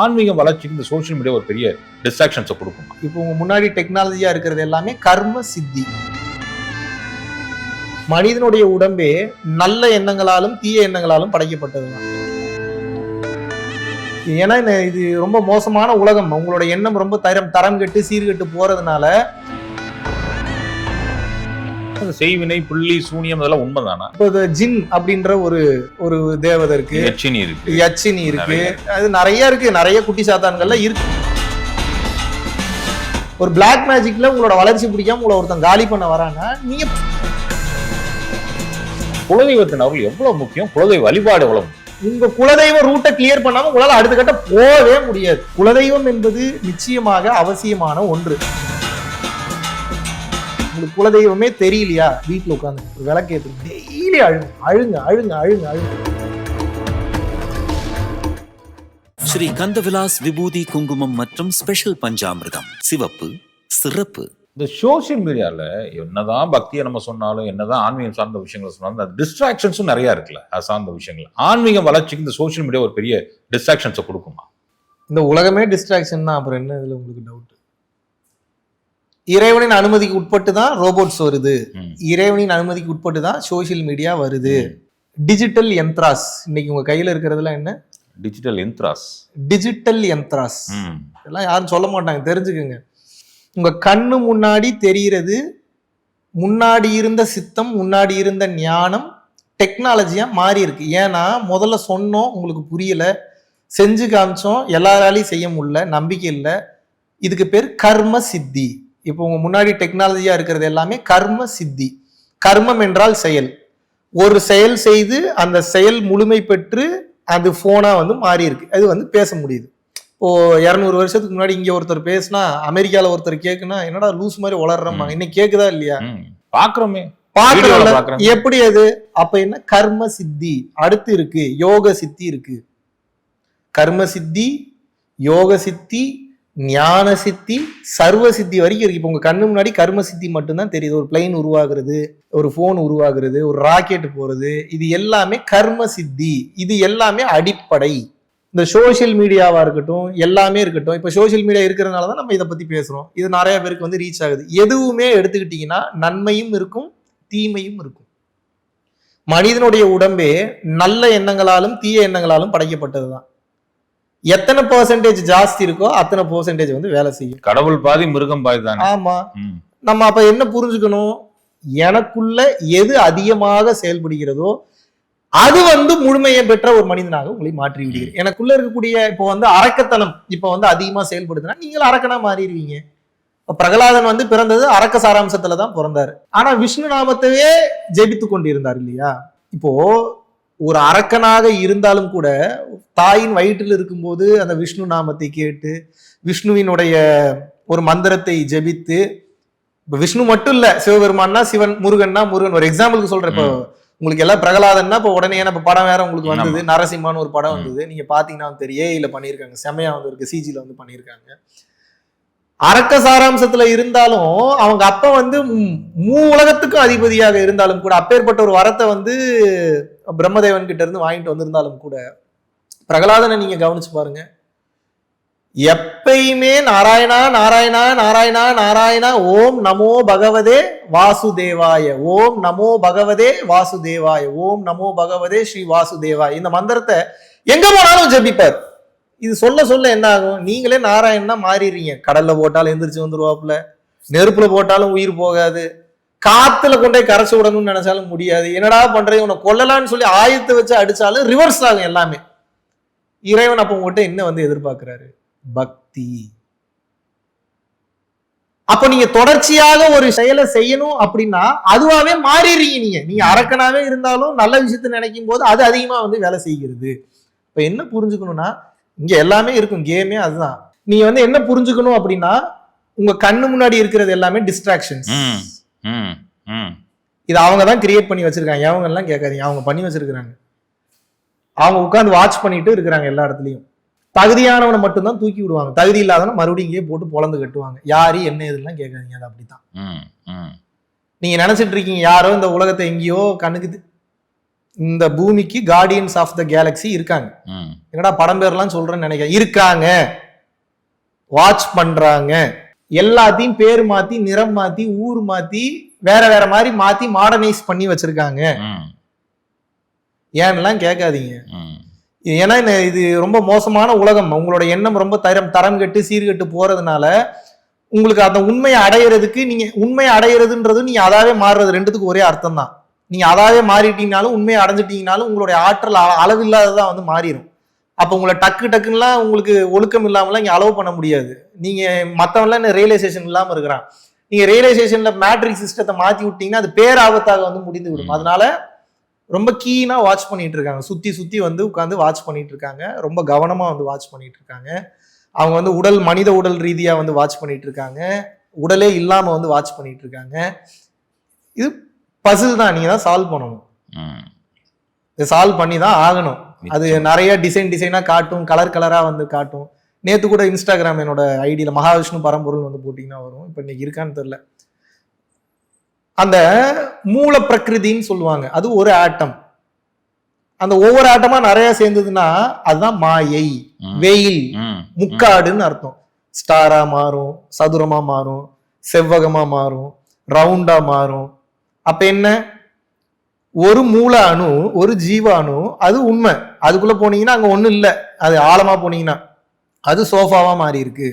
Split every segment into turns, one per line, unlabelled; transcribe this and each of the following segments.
ஆன்மீக வளர்ச்சிக்கு இந்த சோஷியல் மீடியா ஒரு பெரிய டிஸ்ட்ராக்ஷன்ஸை கொடுக்கும்.
இப்போ உங்க முன்னாடி டெக்னாலஜியா இருக்கிறது எல்லாமே கர்ம சித்தி. மனிதனுடைய உடம்பே நல்ல எண்ணங்களாலும் தீய எண்ணங்களாலும் படைக்கப்பட்டதுதான் ஏன்னா இது ரொம்ப மோசமான உலகம். உங்களோட எண்ணம் ரொம்ப தரம் தரம் கெட்டு சீர்கெட்டு போறதுனால
செய்வினை புள்ளி சூனியம் இதெல்லாம் உண்மைதானா?
இப்போ ஜின் அப்படின்ற ஒரு ஒரு தேவதை இருக்கு.
எச்சினி இருக்கு.
யட்சினி இருக்கு. அது நிறைய இருக்கு. நிறைய குட்டி சாத்தான்கள்ல இருக்கு. ஒரு பிளாக் மேஜிக்ல உங்களோட வளர்ச்சி பிடிக்காம உங்களை ஒருத்தன் காலி பண்ண வரான்னா நீங்க
குலதெய்வத்தின் அருள் எவ்வளவு முக்கியம்? குலதெய்வ வழிபாடு எவ்வளவு?
உங்க குலதெய்வ ரூட்டை கிளியர் பண்ணாம உங்களால அடுத்த கட்ட போகவே முடியாது. குலதெய்வம் என்பது நிச்சயமாக அவசியமான ஒன்று. உங்களுக்கு குலதெய்வமே தெரியலையா? வீட்டுல உட்காந்து ஒரு விளக்கேத்து டெய்லி அழுங்க அழுங்க அழுங்க அழுங்க அழுங்க.
ஸ்ரீ கந்தவிலாஸ் விபூதி குங்குமம் மற்றும் ஸ்பெஷல் பஞ்சாமிர்தம். சிவப்பு சிறப்பு.
இந்த சோஷியல் மீடியால என்னதான் பக்தியை நம்ம சொன்னாலும் என்னதான் ஆன்மீகம் சார்ந்த விஷயங்களை சொன்னாலும் அந்த டிஸ்ட்ராக்ஷன்ஸும் நிறைய இருக்குல்ல அது சார்ந்த விஷயங்கள். ஆன்மீக வளர்ச்சிக்கு இந்த சோஷியல் மீடியா ஒரு பெரிய டிஸ்ட்ராக்ஷன்ஸை கொடுக்குமா?
இந்த உலகமே டிஸ்ட்ராக்ஷன் தான். அப்புறம் என்ன இதுல உங்களுக்கு டவுட் இறைவனின் அனுமதிக்கு உட்பட்டு தான் ரோபோட்ஸ் வருது. இறைவனின் அனுமதிக்கு உட்பட்டு தான் சோஷியல் மீடியா வருது டிஜிட்டல் யந்த்ராஸ் இன்னைக்கு உங்க கையில இருக்கிறதுலாம் என்ன?
டிஜிட்டல் இன்ட்ராஸ்
டிஜிட்டல் யந்த்ராஸ்
ம்.
இதெல்லாம் யாரும் சொல்ல மாட்டாங்க. தெரிஞ்சுக்குங்க. உங்க கண்ணு முன்னாடி தெரிகிறது முன்னாடி இருந்த சித்தம் முன்னாடி இருந்த ஞானம் டெக்னாலஜியா மாறி இருக்கு. ஏன்னா முதல்ல சொன்னோம் உங்களுக்கு புரியல. செஞ்சு காமிச்சோம் எல்லாராலையும் செய்ய முடியல நம்பிக்கை இல்லை. இதுக்கு பேர் கர்ம சித்தி. இப்போ உங்க முன்னாடி டெக்னாலஜியா இருக்கிறது எல்லாமே கர்ம சித்தி. கர்மம் என்றால் செயல். ஒரு செயல் செய்து அந்த செயல் முழுமை பெற்று அது போனா வந்து மாறி இருக்கு. அது வந்து பேச முடியுது. இப்போ இரநூறு வருஷத்துக்கு முன்னாடி இங்க ஒருத்தர் பேசினா அமெரிக்கால ஒருத்தர் கேக்குனா என்னடா லூஸ் மாதிரி வளர்றமா. இன்னைக்கு கேக்குதா இல்லையா?
ம். பாக்குறோமே.
பாக்குறோம்ல.
வீடியோல பாக்குறேன்.
எப்படி அது? அப்ப என்ன? கர்ம சித்தி. அடுத்து இருக்கு யோக சித்தி இருக்கு. கர்ம சித்தி யோக சித்தி ஞான சித்தி சர்வ சித்தி வரைக்கும் இருக்கு. இப்போ உங்க கண்ணு முன்னாடி கர்ம சித்தி மட்டும்தான் தெரியுது. ஒரு பிளைன் உருவாகுறது ஒரு போன் உருவாகுறது ஒரு ராக்கெட் போறது. இது எல்லாமே கர்ம சித்தி இது எல்லாமே அடிப்படை. இந்த சோஷியல் மீடியாவா இருக்கட்டும் எல்லாமே இருக்கட்டும். இப்போ சோஷியல் மீடியா இருக்கிறதுனால தான் நம்ம இதை பத்தி பேசுறோம். இது நிறைய பேருக்கு வந்து ரீச் ஆகுது. எதுவுமே எடுத்துக்கிட்டீங்கன்னா நன்மையும் இருக்கும் தீமையும் இருக்கும். மனிதனுடைய உடம்பே நல்ல எண்ணங்களாலும் தீய எண்ணங்களாலும் படைக்கப்பட்டது தான் எத்தனை பர்சன்டேஜ் ஜாஸ்தி இருக்கோ அத்தனை பர்சன்டேஜ் வந்து வேலை செய்யும்.
கடவுள் பாதி மிருகம் பாதி தானே?
ஆமா. நம்ம அப்ப என்ன புரிஞ்சுக்கணும்? எனக்குள்ள எது அதிகமாக செயல்படுகிறதோ அது வந்து முழுமையை பெற்ற ஒரு மனிதனாக உங்களை மாற்றி விடுகிறது எனக்குள்ள இருக்கக்கூடிய இப்போ வந்து அரக்கத்தனம் இப்போ வந்து அதிகமா செயல்படுதுன்னா நீங்கள் அரக்கனா மாறிடுவீங்க. பிரகலாதன் வந்து பிறந்தது அரக்க சாராம்சத்துல தான் பிறந்தாரு. ஆனா விஷ்ணு நாமத்தையே ஜெபித்து கொண்டிருந்தார் இல்லையா? இப்போ ஒரு அரக்கனாக இருந்தாலும் கூட தாயின் வயிற்றில் இருக்கும்போது அந்த விஷ்ணு நாமத்தை கேட்டு விஷ்ணுவினுடைய ஒரு மந்திரத்தை ஜெபித்து இப்ப விஷ்ணு மட்டும் இல்ல சிவபெருமான்னா சிவன் முருகன்னா முருகன். ஒரு எக்ஸாம்பிளுக்கு சொல்றேன். இப்போ உங்களுக்கு எல்லாம் பிரகலாதன்னா இப்போ உடனே ஏன்னா இப்ப படம் வேற உங்களுக்கு வந்தது. நரசிம்மான்னு ஒரு படம். வந்தது. நீங்க பாத்தீங்கன்னா தெரியும் ஏஐல பண்ணியிருக்காங்க. செமையா வந்து இருக்கு. சிஜில வந்து பண்ணியிருக்காங்க. அரக்க சாராம்சத்துல இருந்தாலும் அவங்க அப்பா வந்து மூ உலகத்துக்கும் அதிபதியாக இருந்தாலும் கூட அப்பேற்பட்ட ஒரு வரத்தை வந்து பிரம்மதேவன் கிட்ட இருந்து வாங்கிட்டு வந்திருந்தாலும் கூட பிரகலாதனை நீங்க கவனிச்சு பாருங்க. எப்பயுமே நாராயணா நாராயணா நாராயணா நாராயணா ஓம் நமோ பகவதே வாசுதேவாய ஓம் நமோ பகவதே வாசுதேவாய ஓம் நமோ பகவதே ஸ்ரீ வாசுதேவாய. இந்த மந்திரத்தை எங்க போனாலும் ஜெபிப்பார். இது சொல்ல சொல்ல என்ன ஆகும்? நீங்களே நாராயணனா மாறிடுறீங்க. கடல்ல போட்டாலும் எந்திரிச்சு வந்துருவாப்புல. நெருப்புல போட்டாலும் உயிர் போகாது. காத்துல கொண்டு போய் கரைச்சு விடணும்னு நினைச்சாலும் முடியாது. என்னடா பண்றது? உன்னை கொல்லலாம்னு சொல்லி ஆயத்தை வச்சு அடிச்சாலும் ரிவர்ஸ் ஆகும் எல்லாமே. இறைவன் அப்ப உங்ககிட்ட என்ன வந்து எதிர்பார்க்கிறாரு? பக்தி. அப்ப நீங்க தொடர்ச்சியாக ஒரு செயலை செய்யணும் அப்படின்னா அதுவாவே மாறிடுறீங்க நீங்க. நீங்க அரக்கனாவே இருந்தாலும் நல்ல விஷயத்தை நினைக்கும் போது அது அதிகமா வந்து வேலை செய்கிறது. இப்ப என்ன புரிஞ்சுக்கணும்னா இங்க எல்லாமே இருக்கும். கேமே அதுதான். நீங்க வந்து என்ன புரிஞ்சுக்கணும் அப்படின்னா உங்க கண்ணு முன்னாடி இருக்கிறது எல்லாமே டிஸ்ட்ராக்ஷன்ஸ் இது அவங்க தான் கிரியேட் பண்ணி வச்சிருக்காங்க. அவங்க எல்லாம் கேட்காதீங்க. அவங்க பண்ணி வச்சிருக்காங்க அவங்க உட்கார்ந்து வாட்ச் பண்ணிட்டு இருக்கிறாங்க எல்லா இடத்துலயும். தகுதியானவனை மட்டும்தான் தூக்கி விடுவாங்க. தகுதி இல்லாதவனை மறுபடியும் இங்கேயே போட்டு பொழந்து கட்டுவாங்க. யாரு என்ன எதுலாம் கேட்காதீங்க. அது அப்படித்தான். நீங்க நினைச்சிட்டு இருக்கீங்க யாரோ இந்த உலகத்தை எங்கேயோ கண்ணுக்கு இந்த பூமிக்கு கார்டியன்ஸ் ஆஃப் த கேலக்ஸி இருக்காங்க. என்னடா படம் பேர்லாம் சொல்றேன்னு நினைக்கிறேன். இருக்காங்க. வாட்ச் பண்றாங்க. எல்லாத்தையும் பேர் மாத்தி நிறம் மாத்தி ஊர் மாத்தி வேற வேற மாதிரி மாத்தி மாடர்னைஸ் பண்ணி வச்சிருக்காங்க. ஏன்னுலாம் கேட்காதீங்க. ஏன்னா இது ரொம்ப மோசமான உலகம். உங்களோட எண்ணம் ரொம்ப தரம் தரம் கெட்டு சீர்கெட்டு போறதுனால உங்களுக்கு அந்த உண்மையை அடையிறதுக்கு நீங்க உண்மையை அடையிறதுன்றது நீங்க அதாவே மாறுறது ரெண்டுத்துக்கும் ஒரே அர்த்தம் தான் நீங்க அதாவே மாறிட்டீங்கனாலும் உண்மையை அடைஞ்சிட்டீங்கனாலும் உங்களுடைய ஆற்றல் அள- அளவில்லாததா வந்து மாறிடும் அப்போ உங்களை டக்கு டக்குன்னுலாம் உங்களுக்கு ஒழுக்கம் இல்லாமலாம் இங்க அலோவ் பண்ண முடியாது. நீங்க மத்தவன்லாம் ரியலைசேஷன் இல்லாம இருக்கிறான். நீங்க ரியலைசேஷன்ல மேட்ரிக் சிஸ்டத்தை மாத்தி விட்டீங்கன்னா அது பேராபத்தாக வந்து முடிந்து விடும். அதனால ரொம்ப கீனா வாட்ச் பண்ணிட்டு இருக்காங்க. சுத்தி சுத்தி வந்து உட்காந்து வாட்ச் பண்ணிட்டு இருக்காங்க. ரொம்ப கவனமா வந்து வாட்ச் பண்ணிட்டு இருக்காங்க. அவங்க வந்து உடல் மனித உடல் ரீதியா வந்து வாட்ச் பண்ணிட்டு இருக்காங்க. உடலே இல்லாம வந்து வாட்ச் பண்ணிட்டு இருக்காங்க. இது பசில் தான். நீங்க தான் சால்வ் பண்ணணும்.
ம்.
இதை சால்வ் பண்ணி தான் ஆகணும். அது நிறைய டிசைன் டிசைனா காட்டும் கலர் கலரா வந்து காட்டும். நேத்து கூட இன்ஸ்டாகிராம் என்னோட ஐடியில மகாவிஷ்ணு பரம்பொருள் வந்து போட்டீங்கன்னா வரும். இப்ப இன்னைக்கு இருக்கான்னு தெரியல. அந்த மூல பிரகிருதின்னு சொல்லுவாங்க. அது ஒரு ஆட்டம் அந்த ஒவ்வொரு ஆட்டமா நிறைய சேர்ந்ததுன்னா அதுதான் மாயை. வெயில் முக்காடுன்னு அர்த்தம். ஸ்டாரா மாறும் சதுரமா மாறும் செவ்வகமா மாறும் ரவுண்டா மாறும். அப்ப என்ன? ஒரு மூல அணு ஒரு ஜீவ அணு அது உண்மை. அதுக்குள்ள போனீங்கன்னா அங்க ஒண்ணும் இல்ல. அது ஆழமா போனீங்கன்னா. அது சோஃபாவா மாறி இருக்கு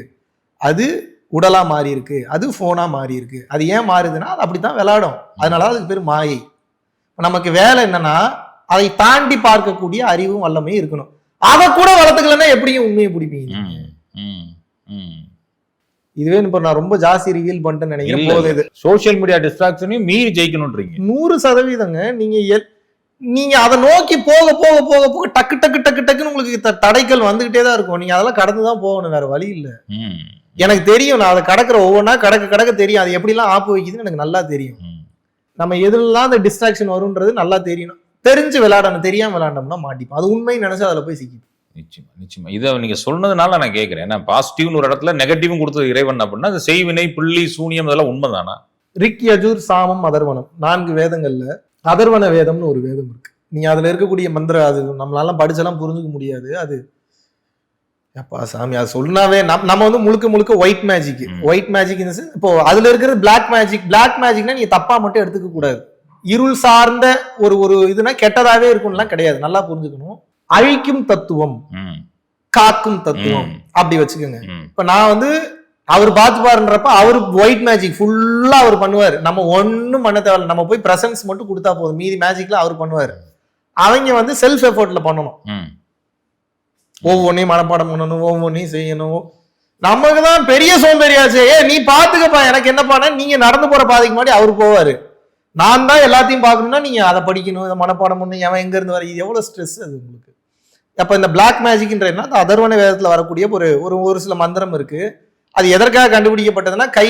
அது உடலா மாறி இருக்கு அது போனா மாறி இருக்கு அது ஏன் மாறுதுன்னா அது அப்படித்தான் விளையாடும். அதனால அதுக்கு பேர் மாயை. நமக்கு வேலை என்னன்னா அதை தாண்டி பார்க்கக்கூடிய அறிவும் வல்லமையும் இருக்கணும். அதை கூட வளர்த்துக்கலன்னா எப்படியும் உண்மையை பிடிப்பீங்க? இதுவே இப்ப நான் ரொம்ப ஜாஸ்தி ரிவீல் பண்ணிட்டேன்னு நினைக்கிறேன். போதும் இது.
சோஷியல் மீடியா டிஸ்ட்ராக்ஷனையும் மீறி ஜெயிக்கணும்ன்றீங்க.
நூறு சதவீதங்க. நீங்க எல்- நீங்க அதை நோக்கி போக போக போக போக டக்கு டக்கு டக்கு டக்குன்னு உங்களுக்கு தடைகள் வந்துகிட்டே தான் இருக்கும். நீங்க அதெல்லாம் கடந்து தான் போகணும் வேற வழி இல்ல. எனக்கு தெரியும் நான் அதை கடக்கிற ஒவ்வொன்றா கடக்க கடக்க தெரியும். அது எப்படிலாம் ஆப்பு வைக்குதுன்னு எனக்கு நல்லா தெரியும். நம்ம எதுலாம் அந்த டிஸ்ட்ராக்ஷன் வரும்ன்றது நல்லா தெரியணும். தெரிஞ்சு விளையாடணும் தெரியாம விளையாண்டோம்னா மாட்டிப்போம். அது உண்மைன்னு நினைச்சு அதுல போய் சிக்கி
நிச்சயமா நிச்சயமா. இதை நீங்க சொன்னதுனால நான் கேட்கிறேன். ஏன்னா பாசிட்டிவ்னு ஒரு இடத்துல நெகட்டிவும் கொடுத்தது இறைவன் அப்படின்னா அது செய்வினை புள்ளி சூனியம் இதெல்லாம் உண்மைதானா?
ரிக் யஜூர் சாமம் அதர்வனம். நான்கு வேதங்கள்ல அதர்வன வேதம்னு ஒரு வேதம் இருக்கு. நீங்க அதுல இருக்கக்கூடிய மந்திரம் அது நம்மளால படிச்செல்லாம் புரிஞ்சுக்க முடியாது. அது அப்பா சாமி அது சொன்னாவே நம் நம்ம வந்து முழுக்க முழுக்க ஒயிட் மேஜிக். ஒயிட் மேஜிக் இப்போ அதுல இருக்கிறது பிளாக் மேஜிக் பிளாக் மேஜிக்னா நீங்க தப்பா மட்டும் எடுத்துக்க கூடாது. இருள் சார்ந்த ஒரு ஒரு இதுனா கெட்டதாவே இருக்கும்லாம் கிடையாது. நல்லா புரிஞ்சுக்கணும். அழிக்கும் தத்துவம் காக்கும் தத்துவம். அப்படி வச்சுக்கோங்க. இப்ப நான் வந்து அவர் பார்த்து பாருன்றப்ப அவர் ஒயிட் மேஜிக் ஃபுல்லா அவர் பண்ணுவார். நம்ம ஒண்ணும் பண்ண தேவையில்ல. நம்ம போய் பிரசன்ஸ் மட்டும் கொடுத்தா போதும். மீதி மேஜிக்ல அவர் பண்ணுவார். அவங்க வந்து செல்ஃப் எஃபோர்ட்ல பண்ணணும். ஒவ்வொன்றையும் மனப்பாடம் பண்ணணும் ஒவ்வொன்றையும் செய்யணும். நமக்கு தான் பெரிய சோம்பேறியாச்சே. ஏ நீ பாத்துக்கப்பா எனக்கு என்னப்பானா நீங்க நடந்து போற பாதைக்கு முன்னாடி அவர் போவாரு. நான் தான் எல்லாத்தையும் பார்க்கணும்னா நீங்க அதை படிக்கணும் இதை மனப்பாடம் பண்ணணும் எவன் எங்க இருந்து வர இது எவ்வளவு ஸ்ட்ரெஸ் அது உங்களுக்கு? அப்ப இந்த பிளாக் என்ன அந்த அதர்வன வேதத்துல வரக்கூடிய ஒரு ஒரு ஒரு சில மந்திரம் இருக்கு. அது எதற்காக கண்டுபிடிக்கப்பட்டதுன்னா கை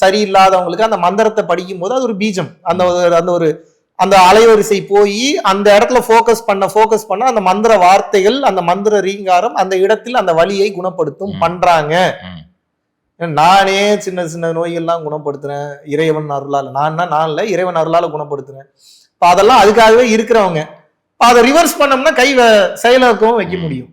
சரியில்லாதவங்களுக்கு அந்த மந்திரத்தை படிக்கும் போது அது ஒரு பீஜம். அந்த ஒரு அந்த ஒரு அந்த அலைவரிசை போய் அந்த இடத்துல ஃபோக்கஸ் பண்ண ஃபோக்கஸ் பண்ண அந்த மந்திர வார்த்தைகள் அந்த மந்திர ரீங்காரம் அந்த இடத்தில் அந்த வலியை குணப்படுத்தும். பண்றாங்க. நானே சின்ன சின்ன நோய்கள்லாம் குணப்படுத்துறேன். இறைவன் அருளால. நான் நான் இல்ல இறைவன் அருளால குணப்படுத்துறேன். இப்ப அதெல்லாம் அதுக்காகவே இருக்கிறவங்க. அதை ரிவர்ஸ் பண்ணோம்னா கை செயலாக்கவும் வைக்க. முடியும்.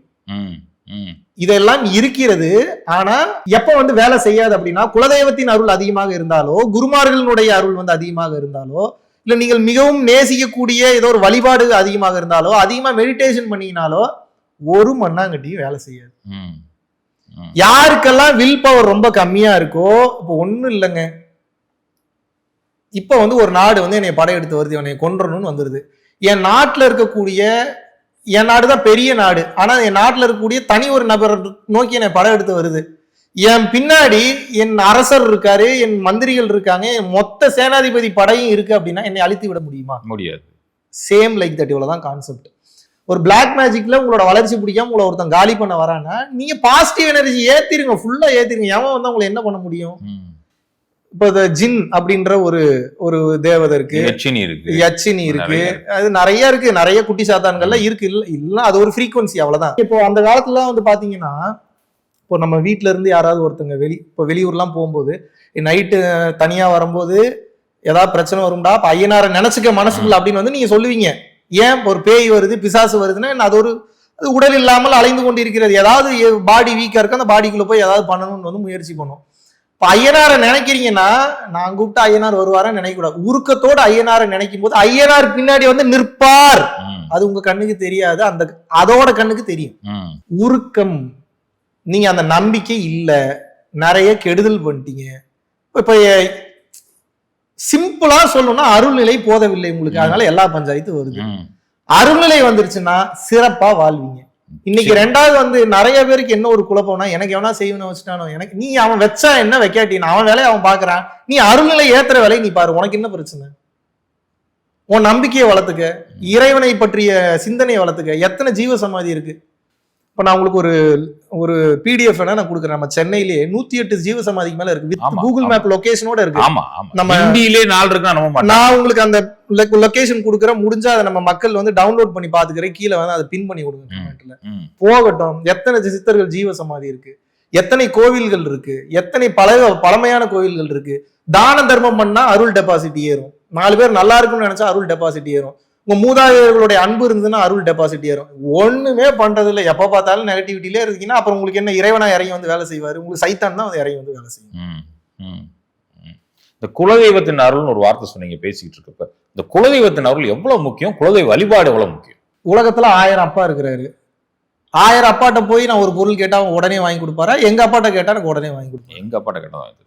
இதெல்லாம் இருக்கிறது. ஆனா எப்ப வந்து வேலை செய்யாது அப்படின்னா குலதெய்வத்தின் அருள் அதிகமாக இருந்தாலோ குருமார்களினுடைய அருள் வந்து அதிகமாக இருந்தாலோ இல்ல நீங்கள் மிகவும் நேசிக்கக்கூடிய ஏதோ ஒரு வழிபாடு அதிகமாக இருந்தாலோ அதிகமா மெடிடேஷன் பண்ணீங்கனாலோ ஒரு மண்ணாங்கட்டியும் வேலை செய்யாது. யாருக்கெல்லாம் வில் பவர் ரொம்ப கம்மியா இருக்கோ இப்போ ஒண்ணும் இல்லைங்க. இப்ப வந்து ஒரு நாடு வந்து என்னை படையெடுத்து வருது என்னை கொன்றணும்னு வந்துருது. என் நாட்டுல இருக்கக்கூடிய என் நாடு தான் பெரிய நாடு. ஆனா என் நாட்டுல இருக்கக்கூடிய தனி ஒரு நபர் நோக்கி என்னை படையெடுத்து வருது. என் பின்னாடி என் அரசர் இருக்காரு என் மந்திரிகள் இருக்காங்க என் மொத்த சேனாதிபதி படையும் இருக்கு அப்படின்னா என்னை அழித்து விட முடியுமா?
முடியாது.
சேம் லைக் தட் இவ்வளவுதான் கான்செப்ட் ஒரு பிளாக் மேஜிக்ல உங்களோட வளர்ச்சி பிடிக்காம உங்களை ஒருத்தன் காலி பண்ண வரானா நீங்க பாசிட்டிவ் எனர்ஜி ஏத்திருங்க ஃபுல்லா ஏத்திருங்க. எவன் வந்து உங்களை என்ன பண்ண முடியும்? இப்போ இந்த ஜின் அப்படின்ற ஒரு ஒரு தேவதை இருக்கு.
எச்சினி இருக்கு.
யட்சினி இருக்கு. அது நிறைய இருக்கு. நிறைய குட்டி சாத்தான்கள்ல இருக்கு. இல்ல இல்ல அது ஒரு ஃப்ரீக்வன்சி அவ்வளவுதான். இப்போ அந்த காலத்துல வந்து பாத்தீங்கன்னா இப்போ நம்ம வீட்ல இருந்து யாராவது ஒருத்தங்க வெளி இப்போ வெளியூர்லாம் போகும்போது நைட்டு தனியா வரும்போது ஏதாவது பிரச்சனை வரும்டா அப்ப ஐயனாரை நினைச்சுக்க மனசுக்குள்ள அப்படின்னு வந்து நீங்க சொல்லுவீங்க. ஏன் ஒரு பேய் வருது பிசாசு வருதுன்னா அது ஒரு அது உடல் இல்லாமல் அலைந்து கொண்டிருக்கிறது. ஏதாவது பாடி வீக்கா இருக்கு அந்த பாடிக்குள்ள போய் ஏதாவது பண்ணணும்னு வந்து முயற்சி பண்ணும். இப்ப ஐயனாரை நினைக்கிறீங்கன்னா நான் கூப்பிட்டு ஐயனார் வருவாரன்னு நினைக்க கூடாது உருக்கத்தோட ஐயனாரை நினைக்கும் போது ஐயனார் பின்னாடி வந்து நிற்பார். அது உங்க கண்ணுக்கு தெரியாது அந்த அதோட கண்ணுக்கு தெரியும். உருக்கம். நீங்க அந்த நம்பிக்கை இல்ல. நிறைய கெடுதல் பண்ணிட்டீங்க. இப்ப சிம்பிளா சொல்லணும்னா அருள்நிலை போதவில்லை உங்களுக்கு. அதனால எல்லா பஞ்சாயத்து வருது. அருள்நிலை வந்துருச்சுன்னா சிறப்பா வாழ்வீங்க. இன்னைக்கு ரெண்டாவது வந்து நிறைய பேருக்கு என்ன ஒரு குழப்பம்னா எனக்கு எவனா செய்வன வச்சுட்டானோ எனக்கு நீ அவன் வச்சா என்ன வைக்காட்டின் அவன் வேலையை அவன் பாக்குறான் நீ அருள்நிலை ஏத்துற வேலையை நீ பாரு உனக்கு என்ன பிரச்சனை? உன் நம்பிக்கையை வளர்த்துக்க இறைவனை பற்றிய சிந்தனையை வளர்த்துக்க எத்தனை ஜீவ சமாதி இருக்கு? இப்ப நான் உங்களுக்கு ஒரு ஒரு பிடிஎஃப் வேணா நான் கொடுக்குறேன். நம்ம சென்னையிலேயே நூத்தி எட்டு ஜீவ சமாதிக்கு மேல இருக்கு. With Google. மேப் லொகேஷனோட இருக்கு.
ஆமா
நம்ம-
ஹிந்தியிலே நாலு இருக்கு
நான் உங்களுக்கு அந்த லொகேஷன் கொடுக்குறேன். முடிஞ்சா அதை நம்ம மக்கள் வந்து டவுன்லோட் பண்ணி பாத்துக்கிறேன் கீழே வந்து அதை பின் பண்ணி கொடுங்க. கமெண்ட்ல. போகட்டும். எத்தனை சித்தர்கள் ஜீவ சமாதி இருக்கு? எத்தனை கோவில்கள் இருக்கு? எத்தனை பழைய பழமையான கோவில்கள் இருக்கு? தான தர்மம் பண்ணா அருள் டெபாசிட் ஏறும். நாலு பேர் நல்லா இருக்கும்னு நினைச்சா அருள் டெபாசிட் ஏறும். உங்க மூதாதையர்களுடைய அன்பு இருந்ததுன்னா அருள் டெபாசிட் ஏறும். ஒண்ணுமே பண்றது இல்ல எப்ப பார்த்தாலும் நெகட்டிவிட்டிலே இருக்கீங்கன்னா அப்புறம் உங்களுக்கு என்ன இறைவனா இறங்கி வந்து வேலை செய்வாரு? உங்களுக்கு சைத்தான் தான் இறங்கி வந்து வேலை செய்யும்.
ம், ம், ம். இந்த குலதெய்வத்தின் அருள்னு ஒரு வார்த்தை சொன்னீங்க பேசிக்கிட்டு இருக்கப்ப. இந்த குலதெய்வத்தின் அருள் எவ்வளவு முக்கியம்? குலதெய்வ வழிபாடு எவ்வளவு முக்கியம்?
உலகத்துல ஆயிரம் அப்பா இருக்கிறாரு. ஆயிரம் அப்பாட்ட போய் நான் ஒரு பொருள் கேட்டா உடனே வாங்கி கொடுப்பாரா? எங்க அப்பாட்ட கேட்டா எனக்கு உடனே வாங்கி கொடுப்பாரு?
எங்க அப்பாட்ட கேட்டா வாங்கி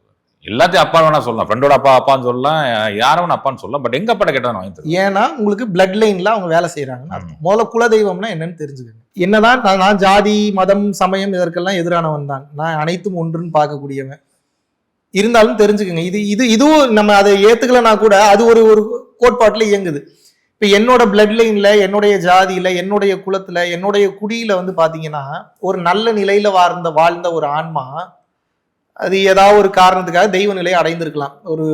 எல்லாத்தையும் அப்பா வேணா சொல்லலாம். ஃப்ரெண்டோட அப்பா அப்பான்னு சொல்லலாம். யாரும் அப்பான்னு சொல்லலாம். பட் எங்க அப்பாட்ட கேட்டா வாங்கி தருவேன்?
ஏன்னா உங்களுக்கு பிளட் லைன்ல அவங்க வேலை செய்யறாங்கன்னு. முதல்ல குலதெய்வம்னா என்னன்னு தெரிஞ்சுக்கணும் என்னதான் நான் நான் ஜாதி மதம் சமயம் இதற்கெல்லாம் எதிரானவன் தான். நான் அனைத்தும் ஒன்றுன்னு பார்க்கக்கூடியவன். இருந்தாலும் தெரிஞ்சுக்கங்க. இது இது இதுவும் நம்ம அதை ஏத்துக்கலனா கூட அது ஒரு ஒரு கோட்பாட்டுல இயங்குது. இப்ப என்னோட பிளட் லைன்ல என்னுடைய ஜாதியில என்னுடைய குலத்துல என்னுடைய குடியில வந்து பாத்தீங்கன்னா ஒரு நல்ல நிலையில வாழ்ந்த வாழ்ந்த ஒரு ஆன்மா அது ஏதாவது ஒரு காரணத்துக்காக தெய்வ நிலையை அடைந்திருக்கலாம். ஒரு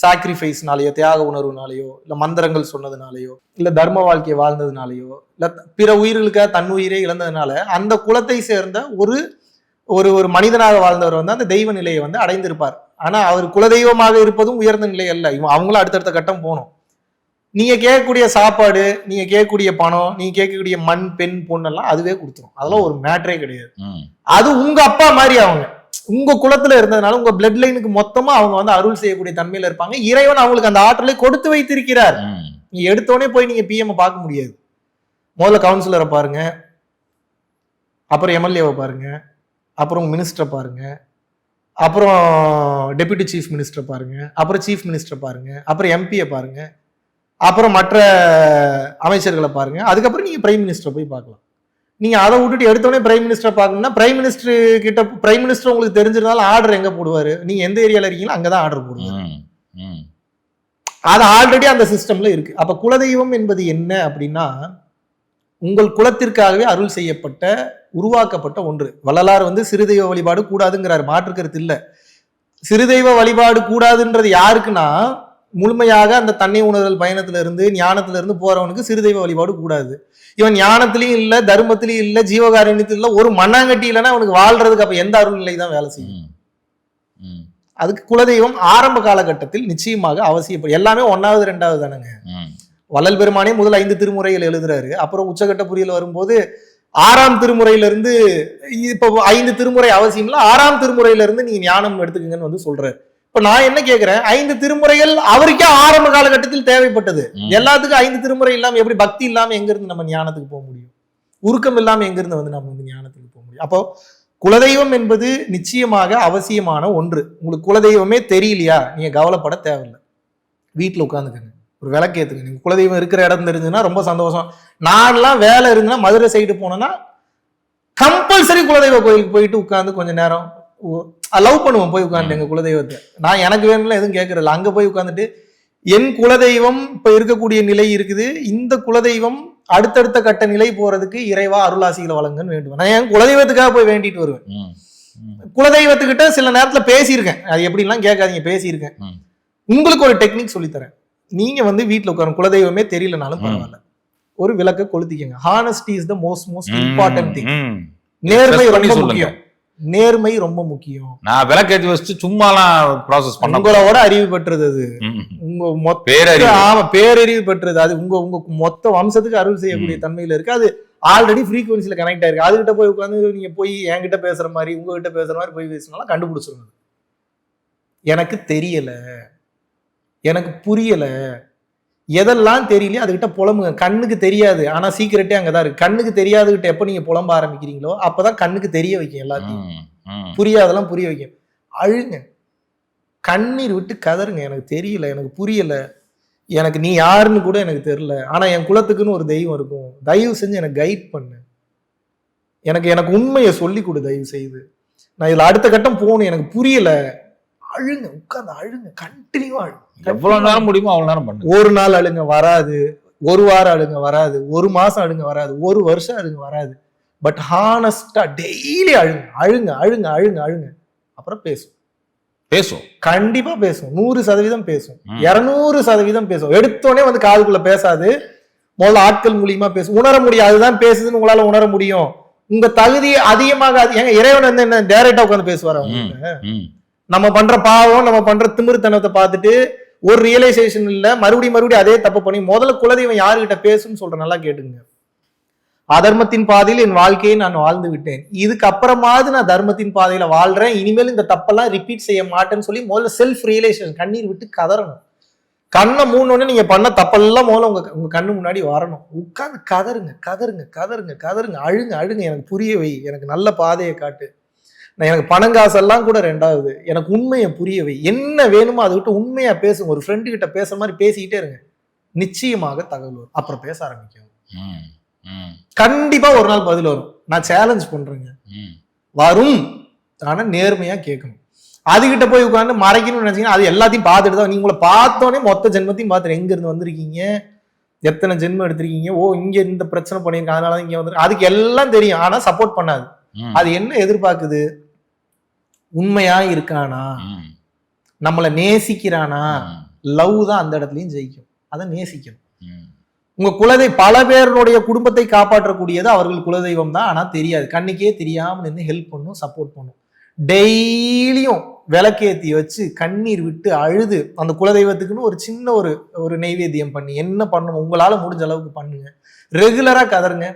சாக்ரிஃபைஸ்னாலேயோ தியாக உணர்வுனாலேயோ இல்ல மந்திரங்கள் சொன்னதுனாலயோ இல்ல தர்ம வாழ்க்கையை வாழ்ந்ததுனாலயோ இல்ல பிற உயிர்களுக்காக தன் உயிரை இழந்ததுனால அந்த குலத்தை சேர்ந்த ஒரு ஒரு ஒரு மனிதனாக வாழ்ந்தவர் வந்து அந்த தெய்வ நிலையை வந்து அடைந்திருப்பார். ஆனா அவர் குலதெய்வமாக இருப்பதும் உயர்ந்த நிலை அல்ல. இவன் அவங்களும் அடுத்தடுத்த கட்டம் போகணும். நீங்க கேட்கக்கூடிய சாப்பாடு நீங்க கேட்கக்கூடிய பணம் நீங்க கேட்கக்கூடிய மண் பெண் பொண்ணெல்லாம் அதுவே கொடுத்துரும். அதெல்லாம் ஒரு மேட்டரே கிடையாது. அது உங்க அப்பா மாதிரி அவங்க. உங்க குலத்துல இருந்ததுனால உங்க பிளட் லைனுக்கு மொத்தமா அவங்க வந்து அருள் செய்யக்கூடிய தன்மையில இருப்பாங்க. இறைவன் அவங்களுக்கு அந்த ஆற்றலை கொடுத்து வைத்திருக்கிறார். நீங்க எடுத்தோடனே போய் நீங்க பிஎம் பார்க்க முடியாது. முதல்ல கவுன்சிலரை பாருங்க. அப்புறம் எம்எல்ஏவை பாருங்க. அப்புறம் மினிஸ்டரை பாருங்க. அப்புறம் டெபுட்டி சீஃப் மினிஸ்டரை பாருங்க. அப்புறம் சீஃப் மினிஸ்டரை பாருங்க. அப்புறம் எம்பியை பாருங்க. அப்புறம் மற்ற அமைச்சர்களை பாருங்க. அதுக்கப்புறம் நீங்க பிரைம் மினிஸ்டரை போய் பார்க்கலாம். நீங்க அதை விட்டுட்டு எடுத்தோடனே பிரைம் மினிஸ்டரை பார்க்கணும்னா பிரைம் மினிஸ்டர் கிட்ட பிரைம் மினிஸ்டர் உங்களுக்கு தெரிஞ்சிருந்தாலும் ஆர்டர் எங்க போடுவாரு? நீங்க எந்த ஏரியால இருக்கீங்களோ அங்கதான் ஆர்டர் போடுவாரு. அது ஆல்ரெடி அந்த சிஸ்டம்ல இருக்கு. அப்ப குலதெய்வம் என்பது என்ன அப்படின்னா உங்கள் குலத்திற்காகவே அருள் செய்யப்பட்ட உருவாக்கப்பட்ட ஒன்று. வள்ளலார் வந்து சிறுதெய்வ வழிபாடு கூடாதுங்கிறார். மாற்று கருத்து இல்ல. சிறுதெய்வ வழிபாடு கூடாதுன்றது யாருக்குன்னா முழுமையாக அந்த தன்னை உணர்தல் பயணத்துல இருந்து ஞானத்துல இருந்து போறவனுக்கு சிறுதெய்வ வழிபாடு கூடாது. இவன் ஞானத்திலயும் இல்ல தர்மத்திலயும் இல்ல ஜீவகாரண்யத்திலும் இல்ல ஒரு மண்ணாங்கட்டி இல்லைன்னா அவனுக்கு வாழ்றதுக்கு அப்ப எந்த அருள் நிலை தான் வேலை செய்யும்? அதுக்கு குலதெய்வம் ஆரம்ப காலகட்டத்தில் நிச்சயமாக அவசியப்படும். எல்லாமே ஒன்னாவது ரெண்டாவது தானங்க. வள்ளல் பெருமானே முதல் ஐந்து திருமுறைகள் எழுதுறாரு. அப்புறம் உச்சகட்ட புரியல் வரும்போது ஆறாம் திருமுறையில இருந்து இப்போ ஐந்து திருமுறை அவசியம் இல்ல ஆறாம் திருமுறையில இருந்து நீங்க ஞானம் எடுத்துக்கங்கன்னு வந்து சொல்றாரு. இப்ப நான் என்ன கேக்குறேன்? ஐந்து திருமுறைகள் அவருக்கே ஆரம்ப காலகட்டத்தில் தேவைப்பட்டது. எல்லாத்துக்கும் ஐந்து திருமுறை இல்லாம எப்படி பக்தி இல்லாம எங்க இருந்து நம்ம ஞானத்துக்கு போக முடியும்? உருக்கம் இல்லாம எங்க இருந்து வந்து நம்ம வந்து ஞானத்துக்கு போக முடியும்? அப்போ குலதெய்வம் என்பது நிச்சயமாக அவசியமான ஒன்று. உங்களுக்கு குலதெய்வமே தெரியலையா? நீங்க கவலைப்பட தேவையில்லை. வீட்டுல உட்காந்துக்கங்க. ஒரு விளக்கு ஏத்துங்க நீங்க குலதெய்வம் இருக்கிற இடம் தெரிஞ்சுன்னா ரொம்ப சந்தோஷம். நான்லாம் வேலை இருந்துன்னா மதுரை சைடு போனேன்னா கம்பல்சரி குலதெய்வ கோயிலுக்கு போயிட்டு உட்காந்து கொஞ்ச நேரம் லவ் பண்ணுவோம் போய் உட்காந்து எங்க குலதெய்வத்தை. நான் எனக்கு வேணும்ல எதுவும் கேட்கறதில்ல அங்க போய் உட்காந்துட்டு என் குலதெய்வம் இப்ப இருக்கக்கூடிய நிலை இருக்குது. இந்த குலதெய்வம் அடுத்தடுத்த கட்ட நிலை போறதுக்கு இறைவா அருளாசிகளை வழங்குன்னு வேண்டுவேன். நான் என் குலதெய்வத்துக்காக போய் வேண்டிட்டு வருவேன். குலதெய்வத்துக்கிட்ட சில நேரத்துல பேசியிருக்கேன். அது எப்படிலாம் கேட்காதீங்க பேசியிருக்கேன். உங்களுக்கு ஒரு டெக்னிக் சொல்லித்தரேன். நீங்க வந்து வீட்ல உட்காரும் குலதெய்வமே தெரியலனாலும். பரவாயில்ல. ஒரு விளக்க கொளுத்திக்கங்க. Honesty is the most most important thing நேர்மை ரொம்ப. முக்கியம். நேர்மை ரொம்ப முக்கியம்.
நான் விளக்கேற்றி வச்சுட்டு சும்மாலாம் ப்ராசஸ் பண்ண
உங்களோட அறிவு பெற்றது அது. உங்க மொத்த
பேரறிவு.
ஆமா பேரறிவு பெற்றது. அது உங்க உங்க மொத்த வம்சத்துக்கு அருள் செய்யக்கூடிய தன்மையில இருக்கு. அது ஆல்ரெடி ஃப்ரீக்வன்சில கனெக்ட் ஆயிருக்கு. அதுகிட்ட போய் உட்காந்து நீங்க போய் என்கிட்ட பேசுற மாதிரி உங்ககிட்ட பேசுற மாதிரி போய் பேசினாலும் கண்டுபிடிச்சிருங்க. எனக்கு தெரியல. எனக்கு புரியல. எதெல்லாம் தெரியலையோ அதுகிட்ட புலம்புங்க. கண்ணுக்கு தெரியாது. ஆனா சீக்கிரட்டே அங்கதான் இருக்கு. கண்ணுக்கு தெரியாதுகிட்ட எப்ப நீங்க புலம்ப ஆரம்பிக்கிறீங்களோ அப்பதான் கண்ணுக்கு தெரிய வைக்கும் எல்லாத்தையும். புரியாதெல்லாம் புரிய வைக்கும். அழுங்க. கண்ணீர் விட்டு கதறுங்க எனக்கு தெரியல எனக்கு புரியல. எனக்கு நீ யாருன்னு கூட எனக்கு தெரியல. ஆனா என் குலத்துக்குன்னு ஒரு தெய்வம் இருக்கும். தயவு செஞ்சு எனக்கு கைட் பண்ணு. எனக்கு எனக்கு உண்மையை சொல்லி கொடு தயவு செய்து. நான் இதுல அடுத்த கட்டம் போகணும். எனக்கு புரியல. அழுங்க உட்கார்ந்து அழுங்க கண்டினியூவா அழுங்க.
எவ்வளவு நேரம் முடியுமோ அவ்வளவு நேரம் பண்ணு
ஒரு நாள் அழுங்க வராது ஒரு வாரம் அழுங்க வராது ஒரு மாசம் அழுங்க வராது ஒரு வருஷம் அழுங்க வராது. பட் ஹானஸ்டா டெய்லி அழுங்க அழுங்க அழுங்க அழுங்க அழுங்க. அப்புறம் பேசும்
பேசும்
கண்டிப்பா பேசும் நூறு சதவீதம் பேசும். இருநூறு சதவீதம் பேசும் எடுத்தோடனே வந்து காதுக்குள்ள பேசாது. முதல்ல ஆட்கள் மூலியமா பேசும் உணர முடியும். அதுதான் பேசுதுன்னு உங்களால உணர முடியும். உங்க தகுதி அதிகமாக அது- ஏங்க இறைவன் வந்து என்ன டைரக்டா உட்காந்து பேசுவார் அவங்க. நம்ம பண்ற பாவம் நம்ம பண்ற திமிருத்தனத்தை பார்த்துட்டு ஒரு ரியலைசேஷன் இல்லை மறுபடியும் மறுபடியும் அதே தப்பு பண்ணி முதல்ல குலதெய்வம் யாருகிட்ட பேசுன்னு சொல்ற நல்லா கேட்டுங்க. அதர்மத்தின் பாதையில் என் வாழ்க்கையை நான் வாழ்ந்து விட்டேன். இதுக்கு அப்புறமாவது நான் தர்மத்தின் பாதையில வாழ்றேன். இனிமேல் இந்த தப்பெல்லாம் ரிப்பீட் செய்ய மாட்டேன்னு சொல்லி முதல்ல செல்ஃப் ரியலைசேஷன் கண்ணீர் விட்டு கதறணும். கண்ணை மூணு நீங்க பண்ண தப்பெல்லாம் முதல்ல உங்க உங்க கண்ணு முன்னாடி வரணும். உட்காந்து கதறுங்க கதறுங்க கதறுங்க கதறுங்க அழுங்க அழுங்க. எனக்கு புரிய வை. எனக்கு நல்ல பாதையை காட்டு. எனக்கு பணங்காசெல்லாம் கூட ரெண்டாவது. எனக்கு உண்மையை புரிய வை என்ன வேணுமோ அதை விட்டு உண்மையா பேசுங்க. ஒரு ஃப்ரெண்டு கிட்ட பேசுற மாதிரி பேசிக்கிட்டே இருங்க. நிச்சயமாக தகவல் வரும். அப்புறம் பேச ஆரம்பிக்கும். கண்டிப்பா ஒரு நாள் பதில் வரும். நான் சேலஞ்ச் பண்றேங்க. வரும். ஆனா நேர்மையா கேட்கணும். அதுகிட்ட போய் உட்காந்து மறைக்கணும்னு நினைச்சீங்கன்னா அது எல்லாத்தையும் பார்த்துட்டு தான் நீங்க உங்களை பார்த்தோன்னே மொத்த ஜென்மத்தையும் பார்த்துட்டு எங்க இருந்து வந்திருக்கீங்க? எத்தனை ஜென்மம் எடுத்திருக்கீங்க? ஓ இங்க இந்த பிரச்சனை பண்ணியிருக்காங்க அதனால தான் இங்க வந்து அதுக்கு எல்லாம் தெரியும். ஆனா சப்போர்ட் பண்ணாது. அது என்ன எதிர்பார்க்குது? உண்மையா இருக்கானா. நம்மளை நேசிக்கிறானா. லவ் தான் அந்த இடத்துலயும் ஜெயிக்கும். அதை நேசிக்கணும். உங்க குலதை பல பேருடைய குடும்பத்தை காப்பாற்றக்கூடியது அவர்கள் குலதெய்வம் தான். ஆனா தெரியாது. கண்ணுக்கே தெரியாம நின்று ஹெல்ப் பண்ணும் சப்போர்ட் பண்ணும். டெய்லியும் விளக்கேத்தி வச்சு கண்ணீர் விட்டு அழுது அந்த குலதெய்வத்துக்குன்னு ஒரு சின்ன ஒரு ஒரு நெய்வேத்தியம் பண்ணி என்ன பண்ணணும் உங்களால முடிஞ்ச அளவுக்கு பண்ணுங்க. ரெகுலரா கதருங்க.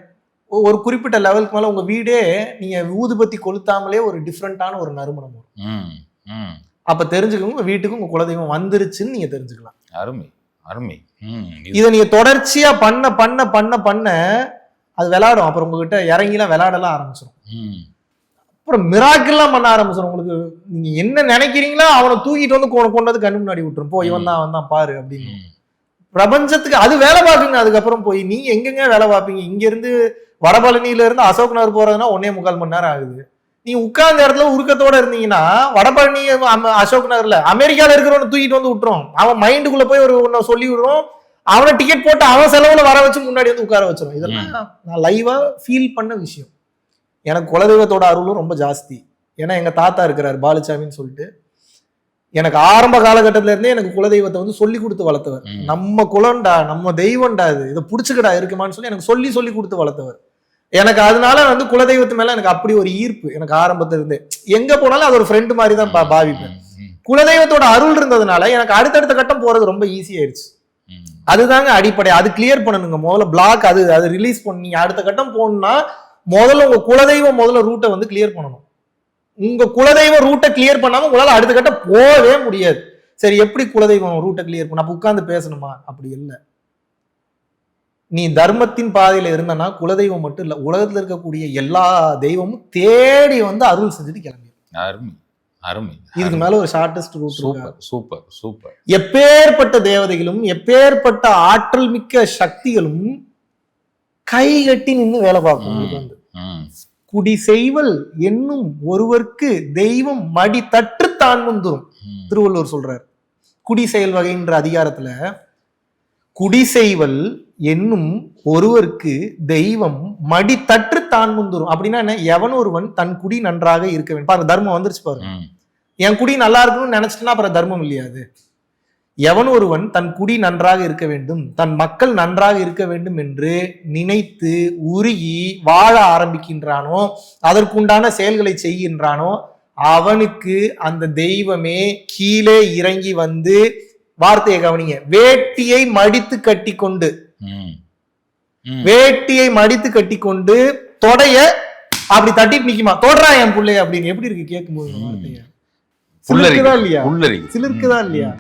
ஒரு குறிப்பிட்ட லெவலுக்கு மேல உங்க வீடே நீங்க ஊதுபத்தி கொளுத்தாமலே ஒரு டிஃப்ரெண்டான ஒரு நறுமணம் வரும். அப்ப தெரிஞ்சுக்கோங்க உங்க வீட்டுக்கு உங்க குலதெய்வம் வந்துருச்சுன்னு நீங்க தெரிஞ்சுக்கலாம்.
அருமை அருமை. இது-
நீங்க தொடர்ச்சியா பண்ண பண்ண பண்ண பண்ண அது விளையாடும் அப்புறம் உங்ககிட்ட இறங்கிலாம் விளையாடலாம் ஆரம்பிச்சிடும். அப்புறம் மிராக்கெல்லாம் பண்ண ஆரம்பிச்சிடும் உங்களுக்கு நீங்க என்ன நினைக்கிறீங்களோ அவனை தூக்கிட்டு வந்து கொண்டு கொண்டு வந்து கண்ணு முன்னாடி விட்டுரும். போ இவன் தான் அவன் தான் பாரு அப்படின்னு. பிரபஞ்சத்துக்கு அது வேலை பார்க்குங்க. அதுக்கப்புறம் போய் நீங்க எங்கெங்க வேலை பார்ப்பீங்க? இங்க இருந்து வடபழனியில இருந்து அசோக் நகர் போறதுன்னா ஒன்னே முக்கால் மணி நேரம் ஆகுது. நீங்க உட்கார்ந்த இடத்துல உருக்கத்தோட இருந்தீங்கன்னா வடபழனி அசோக் நகர்ல அமெரிக்கால இருக்கிறவனை தூக்கிட்டு வந்து விட்டுரும். அவன் மைண்டுக்குள்ள போய் ஒரு ஒன்ன சொல்லி விடுறோம். அவனை டிக்கெட் போட்டு அவன் செலவுல வர வச்சு முன்னாடி வந்து உட்கார வச்சிரும். இதெல்லாம் நான் லைவா ஃபீல் பண்ண விஷயம். எனக்கு குலதெய்வத்தோட அருளும் ரொம்ப ஜாஸ்தி. ஏன்னா எங்க தாத்தா இருக்கிறார் பாலுசாமின்னு சொல்லிட்டு. எனக்கு ஆரம்ப காலகட்டத்துல இருந்தே எனக்கு குலதெய்வத்தை வந்து சொல்லி கொடுத்து வளர்த்தவர். நம்ம குலம்டா நம்ம தெய்வம்டா இது. இதை புடிச்சுக்கடா இருக்குமான்னு சொல்லி எனக்கு சொல்லி சொல்லி கொடுத்து வளர்த்தவர். எனக்கு அதனால வந்து குலதெய்வத்து மேல எனக்கு அப்படி ஒரு ஈர்ப்பு. எனக்கு ஆரம்பத்துல இருந்தே. எங்க போனாலும் அது ஒரு ஃப்ரெண்டு மாதிரி தான் பாவிப்பேன். குலதெய்வத்தோட அருள் இருந்ததுனால எனக்கு அடுத்தடுத்த கட்டம் போறது ரொம்ப ஈஸி ஆயிடுச்சு. அதுதாங்க அடிப்படை. அது கிளியர் பண்ணணுங்க. முதல்ல பிளாக் அது அது ரிலீஸ் பண்ணி. அடுத்த கட்டம் போகணும்னா முதல்ல உங்க குலதெய்வம் முதல்ல ரூட்டை வந்து கிளியர் பண்ணணும். உங்க குலதெய்வ ரூட்டை கிளியர் பண்ணாம உங்களால அடுத்த கட்டம் போகவே முடியாது. சரி எப்படி குலதெய்வம் ரூட்டை கிளியர் பண்ண? அப்ப உட்கார்ந்து பேசணுமா? அப்படி இல்லை. நீ தர்மத்தின் பாதையில இருந்தனா குலதெய்வம் மட்டும் இல்ல உலகத்துல இருக்கக்கூடிய எல்லா தெய்வமும் தேடி வந்து அருள் செஞ்சுட்டு கிளம்பி
அருமை அருமை
இதுக்கு மேல ஒரு shortest route
super super super.
எப்பேற்பட்ட தேவதைகளும் எப்பேற்பட்ட ஆற்றல் மிக்க சக்திகளும் கை கட்டி நின்று வேலை பார்க்கும். குடி செய்வல் என்னும் ஒருவர்க்கு தெய்வம் மடி தற்று தான் முந்துரும். திருவள்ளுவர் சொல்றார் குடி செயல் வகைன்ற அதிகாரத்துல குடி செய்வல் என்னும் ஒருவருக்கு தெய்வம் மடி தற்று தான் முந்துரும். அப்படின்னா என்ன? எவன் ஒருவன் தன் குடி நன்றாக இருக்க வேண்டும். பாருங்க தர்மம் வந்துருச்சு பாருங்க.
ம்.
என் குடி நல்லா இருக்கணும்னு நினைச்சிட்டுனா அப்புறம் தர்மம் இல்லையா அது? எவன் ஒருவன் தன் குடி நன்றாக இருக்க வேண்டும் தன் மக்கள் நன்றாக இருக்க வேண்டும் என்று நினைத்து உருகி வாழ ஆரம்பிக்கின்றானோ அதற்குண்டான செயல்களை செய்கின்றானோ அவனுக்கு அந்த தெய்வமே கீழே இறங்கி வந்து வார்த்தையை கவனிங்க. வேட்டியை மடித்து கட்டி கொண்டு. வேட்டியை மடித்து கட்டி கொண்டு தொடைய அப்படி தட்டிட்டு நிக்குமா? தொடரா என் புள்ளைய அப்படின்னு எப்படி இருக்கு கேட்கும்போது. வார்த்தைய? இல்லையா. சிலிர்க்குதா இல்லையா?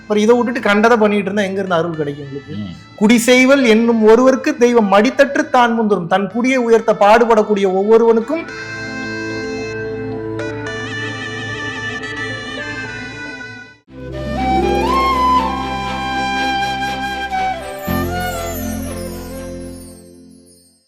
அப்புறம் இதை விட்டுட்டு கண்டதை பண்ணிட்டு இருந்தா எங்க இருந்து அருள் கிடைக்கும் உங்களுக்கு?
ம்.
குடி செய்வல் என்னும் ஒருவருக்கு தெய்வம் மடித்தற்று தான் முந்துரும் தன் குடியை உயர்த்த பாடுபடக்கூடிய ஒவ்வொருவனுக்கும்